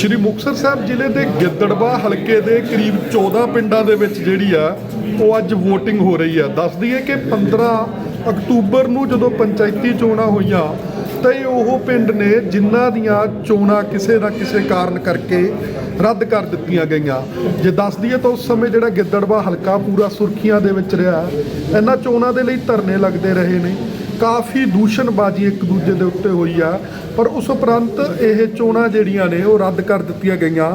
ਸ਼੍ਰੀ ਮੁਕਤਸਰ ਸਾਹਿਬ ਜ਼ਿਲ੍ਹੇ ਦੇ ਗਿੱਦੜਵਾ ਹਲਕੇ ਦੇ ਕਰੀਬ 14 ਪਿੰਡਾਂ ਦੇ ਵਿੱਚ ਜਿਹੜੀ ਆ, ਉਹ ਅੱਜ VOTING ਹੋ ਰਹੀ ਆ। ਦੱਸ ਦਈਏ ਕਿ 15 ਅਕਤੂਬਰ ਨੂੰ ਜਦੋਂ ਪੰਚਾਇਤੀ ਚੋਣਾਂ ਹੋਈਆਂ, ਤਾਂ ਇਹ ਉਹ ਪਿੰਡ ਨੇ ਜਿਨ੍ਹਾਂ ਦੀਆਂ ਚੋਣਾਂ ਕਿਸੇ ਨਾ ਕਿਸੇ ਕਾਰਨ ਕਰਕੇ ਰੱਦ ਕਰ ਦਿੱਤੀਆਂ ਗਈਆਂ। ਜੇ ਦੱਸ ਦਈਏ ਤਾਂ ਉਸ ਸਮੇਂ ਜਿਹੜਾ ਗਿੱਦੜਵਾ ਹਲਕਾ ਪੂਰਾ ਸੁਰਖੀਆਂ ਦੇ ਵਿੱਚ ਰਿਹਾ, ਇਹਨਾਂ ਚੋਣਾਂ ਦੇ ਲਈ ਧਰਨੇ ਲੱਗਦੇ ਰਹੇ ਨੇ। ਕਾਫੀ ਦੂਸ਼ਣਬਾਜ਼ੀ ਇੱਕ ਦੂਜੇ ਦੇ ਉੱਤੇ ਹੋਈ ਆ। ਪਰ ਉਸ ਉਪਰੰਤ ਇਹ ਚੋਣਾਂ ਜਿਹੜੀਆਂ ਨੇ ਉਹ ਰੱਦ ਕਰ ਦਿੱਤੀਆਂ ਗਈਆਂ।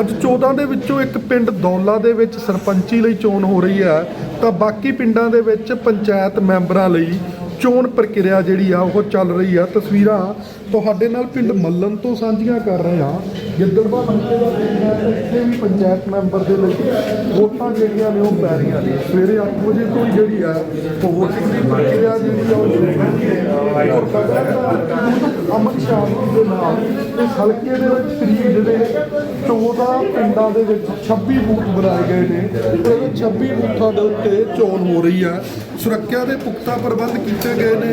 ਅੱਜ 14 ਦੇ ਵਿੱਚੋਂ ਇੱਕ ਪਿੰਡ ਦੌਲਾ ਦੇ ਵਿੱਚ ਸਰਪੰਚੀ ਲਈ ਚੋਣ ਹੋ ਰਹੀ ਹੈ, ਤਾਂ ਬਾਕੀ ਪਿੰਡਾਂ ਦੇ ਵਿੱਚ ਪੰਚਾਇਤ ਮੈਂਬਰਾਂ ਲਈ ਚੋਣ ਪ੍ਰਕਿਰਿਆ ਜਿਹੜੀ ਆ, ਉਹ ਚੱਲ ਰਹੀ ਆ। ਤਸਵੀਰਾਂ ਤੁਹਾਡੇ ਨਾਲ ਪਿੰਡ ਮੱਲਨ ਤੋਂ ਸਾਂਝੀਆਂ ਕਰ ਰਹੇ ਹਾਂ। ਗਿੱਦੜਵਾ ਹਲਕੇ ਦਾ ਪਿੰਡ ਹੈ ਇੱਥੇ ਵੀ ਪੰਚਾਇਤ ਮੈਂਬਰ ਦੇ ਲਈ ਵੋਟਾਂ ਜਿਹੜੀਆਂ ਨੇ ਉਹ ਪੈ ਰਹੀਆਂ ਨੇ। ਸਵੇਰੇ 8 ਵਜੇ ਤੋਂ ਹੀ ਜਿਹੜੀ ਆ, ਉਹ ਵੋਟਿੰਗ ਦੀ ਪ੍ਰਕਿਰਿਆ ਜਿਹੜੀ ਆ, ਉਹ ਸ਼ੁਰੂ ਹੋ। ਗਈ ਹੈ ਔਰ ਅਮਨ ਸ਼ਾਂਤੀ ਦੇ ਨਾਲ ਇਸ ਹਲਕੇ ਦੇ ਕਰੀਬ ਜਿਹੜੇ 14 ਪਿੰਡਾਂ ਦੇ ਵਿੱਚ 26 ਬੂਥ ਬਣਾਏ ਗਏ ਨੇ। ਤੇ ਇਹ 26 ਬੂਥਾਂ ਦੇ ਉੱਤੇ ਚੋਣ ਹੋ ਰਹੀ ਹੈ ਸੁਰੱਖਿਆ ਦੇ ਪੁਖਤਾ ਪ੍ਰਬੰਧ ਕੀਤੇ ਗਏ ਨੇ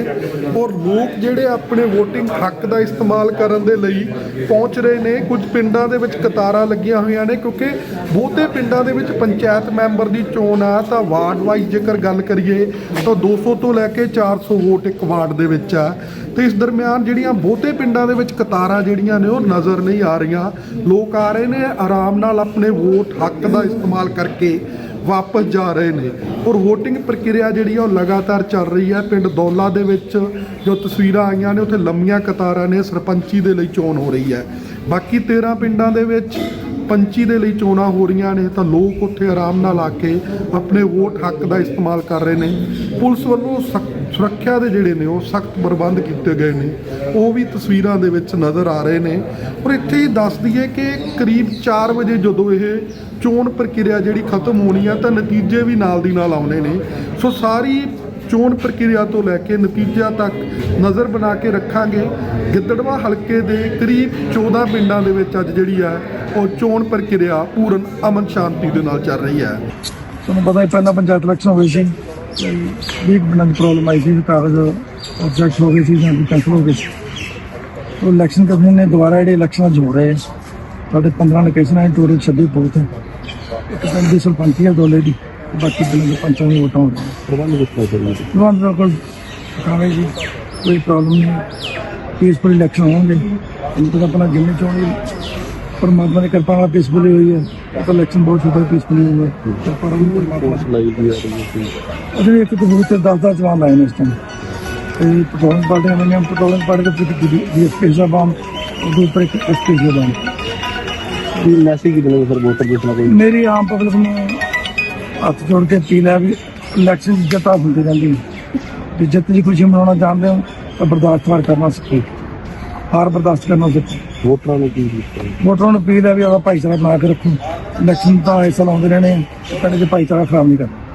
ਔਰ ਲੋਕ ਜਿਹੜੇ ਆਪਣੇ VOTING ਹੱਕ ਦਾ ਇਸਤੇਮਾਲ ਕਰਨ ਦੇ ਲਈ ਪਹੁੰਚ ਰਹੇ ਨੇ, ਕੁਝ ਪਿੰਡਾਂ ਦੇ ਵਿੱਚ ਕਤਾਰਾਂ ਲੱਗੀਆਂ ਹੋਈਆਂ ਨੇ, ਕਿਉਂਕਿ ਬਹੁਤੇ ਪਿੰਡਾਂ ਦੇ ਵਿੱਚ ਪੰਚਾਇਤ ਮੈਂਬਰ ਦੀ ਚੋਣ ਆ, ਤਾਂ ਵਾਰਡ ਵਾਈਜ਼ ਜੇਕਰ ਗੱਲ ਕਰੀਏ, ਤਾਂ 200 ਤੋਂ ਲੈ ਕੇ 400 ਵੋਟ ਇੱਕ ਵਾਰਡ ਦੇ ਵਿੱਚ ਆ। ਤੇ ਇਸ ਦਰਮਿਆਨ ਜਿਹੜੀਆਂ ਬਹੁਤੇ ਪਿੰਡਾਂ ਦੇ ਵਿੱਚ ਕਤਾਰਾਂ ਜਿਹੜੀਆਂ ਨੇ ਉਹ ਨਜ਼ਰ ਨਹੀਂ ਆ ਰਹੀਆਂ। ਲੋਕ ਆ ਰਹੇ ਨੇ, ਆਰਾਮ ਨਾਲ ਆਪਣੇ ਵੋਟ ਹੱਕ ਦਾ ਇਸਤੇਮਾਲ ਕਰਕੇ ਵਾਪਸ ਜਾ ਰਹੇ ਨੇ। ਔਰ VOTING ਪ੍ਰਕਿਰਿਆ ਜਿਹੜੀ ਆ ਉਹ ਲਗਾਤਾਰ ਚੱਲ ਰਹੀ ਹੈ। ਪਿੰਡ ਦੌਲਾ ਦੇ ਵਿੱਚ ਜੋ ਤਸਵੀਰਾਂ ਆਈਆਂ ਨੇ, ਉੱਥੇ ਲੰਮੀਆਂ ਕਤਾਰਾਂ ਨੇ, ਸਰਪੰਚੀ ਦੇ ਲਈ ਚੋਣ ਹੋ ਰਹੀ ਹੈ। ਬਾਕੀ 13 ਪਿੰਡਾਂ ਦੇ ਵਿੱਚ ਪੰਚੀ ਦੇ ਲਈ ਚੋਣਾਂ ਹੋ ਰਹੀਆਂ ਨੇ, ਤਾਂ ਲੋਕ ਉੱਥੇ ਆਰਾਮ ਨਾਲ ਆ ਕੇ ਆਪਣੇ ਵੋਟ ਹੱਕ ਦਾ ਇਸਤੇਮਾਲ ਕਰ ਰਹੇ ਨੇ। ਪੁਲਿਸ ਵੱਲੋਂ ਸਖ਼ਤ ਸੁਰੱਖਿਆ ਦੇ ਜਿਹੜੇ ਨੇ, ਉਹ ਸਖਤ ਪ੍ਰਬੰਧ ਕੀਤੇ ਗਏ ਨੇ। ਉਹ ਵੀ ਤਸਵੀਰਾਂ ਦੇ ਵਿੱਚ ਨਜ਼ਰ ਆ ਰਹੇ ਨੇ। ਔਰ ਇੱਥੇ ਹੀ ਦੱਸ ਦਈਏ ਕਿ ਕਰੀਬ 4 ਵਜੇ ਜਦੋਂ ਇਹ ਚੋਣ ਪ੍ਰਕਿਰਿਆ ਜਿਹੜੀ ਖਤਮ ਹੋਣੀ ਆ, ਤਾਂ ਨਤੀਜੇ ਵੀ ਨਾਲ ਦੀ ਨਾਲ ਆਉਣੇ ਨੇ। ਸੋ ਸਾਰੀ ਚੋਣ ਪ੍ਰਕਿਰਿਆ ਤੋਂ ਲੈ ਕੇ ਨਤੀਜਿਆਂ ਤੱਕ ਨਜ਼ਰ ਬਣਾ ਕੇ ਰੱਖਾਂਗੇ। ਗਿੱਦੜਵਾ ਹਲਕੇ ਦੇ ਕਰੀਬ 14 ਪਿੰਡਾਂ ਦੇ ਵਿੱਚ ਅੱਜ ਜਿਹੜੀ ਆ ਉਹ ਚੋਣ ਪ੍ਰਕਿਰਿਆ ਪੂਰਨ ਅਮਨ ਸ਼ਾਂਤੀ ਦੇ ਨਾਲ ਚੱਲ ਰਹੀ ਹੈ। ਤੁਹਾਨੂੰ ਪਤਾ ਹੀ ਪਹਿਲਾਂ ਪੰਚਾਇਤ ਇਲੈਕਸ਼ਨ ਹੋਈ ਸੀ ਬਿਨਾਂ ਦੀ ਪ੍ਰੋਬਲਮ ਆਈ ਸੀ ਕਾਗਜ਼ ਆਬਜੈਕਟ ਹੋ ਗਏ ਸੀ ਜਾਂ ਕੈਂਸਲ ਹੋ ਗਏ ਸੀ। ਉਹ ਇਲੈਕਸ਼ਨ ਕਮਿਸ਼ਨ ਨੇ ਦੁਬਾਰਾ ਜਿਹੜੇ ਇਲੈਕਸ਼ਨ ਜੋੜ ਰਹੇ। ਸਾਡੇ 15 ਲੋਕੇਸ਼ਨ ਹੈ ਟੋਟਲ 26 ਬੂਥ ਹੈ ਇੱਕ ਪਿੰਡ ਦੀ ਸਰਪੰਚੀ ਹੈ ਦੋਲੇ ਦੀ ਬਾਕੀ ਪਿੰਡ ਦੇ ਪੰਚਾਂ ਦੀ ਵੋਟਾਂ ਹੋ ਰਹੀਆਂ। ਪ੍ਰਬੰਧ ਕਿਸ ਤਰ੍ਹਾਂ ਚੱਲਦਾ ਜੀ? ਪ੍ਰਬੰਧ ਬਿਲਕੁਲ ਕਾਵੇਂ ਜੀ ਕੋਈ ਪ੍ਰੋਬਲਮ ਨਹੀਂ। ਪੀਸਫੁਲ ਇਲੈਕਸ਼ਨ ਹੋਣਗੇ ਇਹਨਾਂ ਤੋਂ ਆਪਣਾ ਜਿੰਨੇ ਚੋਣੀ ਪਰਮਾਤਮਾ ਦੀ ਕਿਰਪਾ ਨਾਲ ਪੀਸਫੁਲੀ ਹੋਈ ਹੈ। ਉਹ ਤਾਂ ਇਲੈਕਸ਼ਨ ਬਹੁਤ ਛੋਟਾ ਪੀਸਫੁਲੀ ਹੋਇਆ ਤੇ ਪਰਮਾਤਮਾ ਫੋਰਸ ਲਾਈ ਦੀ ਆ ਰਹੀ ਸੀ ਉਹਦੇ ਇੱਕ ਕਬੂਤਰ ਦਸ ਦਸ ਜਵਾਨ ਲਾਏ ਨੇ ਇਸ ਟਾਈਮ ਤੇ ਪੈਟਰੋਲਿੰਗ ਪਾਰਟੀ ਨੇ ਪੈਟਰੋਲਿੰਗ ਪਾਰਟੀ ਦੇ ਵਿੱਚ ਡੀਐਸਪੀ ਦਾ ਬੰਮ ਉਹਦੇ ਉੱਪਰ ਇੱਕ ਐਸਪੀ ਦਾ ਬੰਮ ਕੀ ਮੈਸੇਜ ਕੀ ਦੇਣਾ ਸਰ ਵੋਟਰ ਜਿਸ ਨਾਲ ਕੋਈ ਮੇਰੀ ਆਮ ਪਬਲਿਕ ਨੂੰ ਹੱਥ ਜੋੜ ਕੇ ਅਪੀਲ ਹੈ ਵੀ ਇਲੈਕਸ਼ਨ ਜਿੱਤ ਹੁੰਦੀ ਰਹਿੰਦੀ ਹੈ। ਜਿੱਤ ਦੀ ਖੁਸ਼ੀ ਮਨਾਉਣਾ ਚਾਹੁੰਦੇ ਹੋ ਤਾਂ ਬਰਦਾਸ਼ਤ ਹਾਰ ਕਰਨਾ ਸਿੱਖੋ ਹਾਰ ਬਰਦਾਸ਼ਤ ਕਰਨਾ ਸਿੱਖੋ ਵੋਟਰਾਂ ਨੂੰ ਕੀ? ਵੋਟਰਾਂ ਨੂੰ ਅਪੀਲ ਹੈ ਵੀ ਆਪਦਾ ਭਾਈਚਾਰਾ ਬਣਾ ਕੇ ਰੱਖੋ। ਇਲੈਕਸ਼ਨ ਤਾਂ ਇਸ ਸਾਲ ਆਉਂਦੇ ਰਹਿਣੇ ਆ ਕਦੇ ਜੇ ਭਾਈਚਾਰਾ ਖਰਾਬ ਨਹੀਂ ਕਰਨਾ।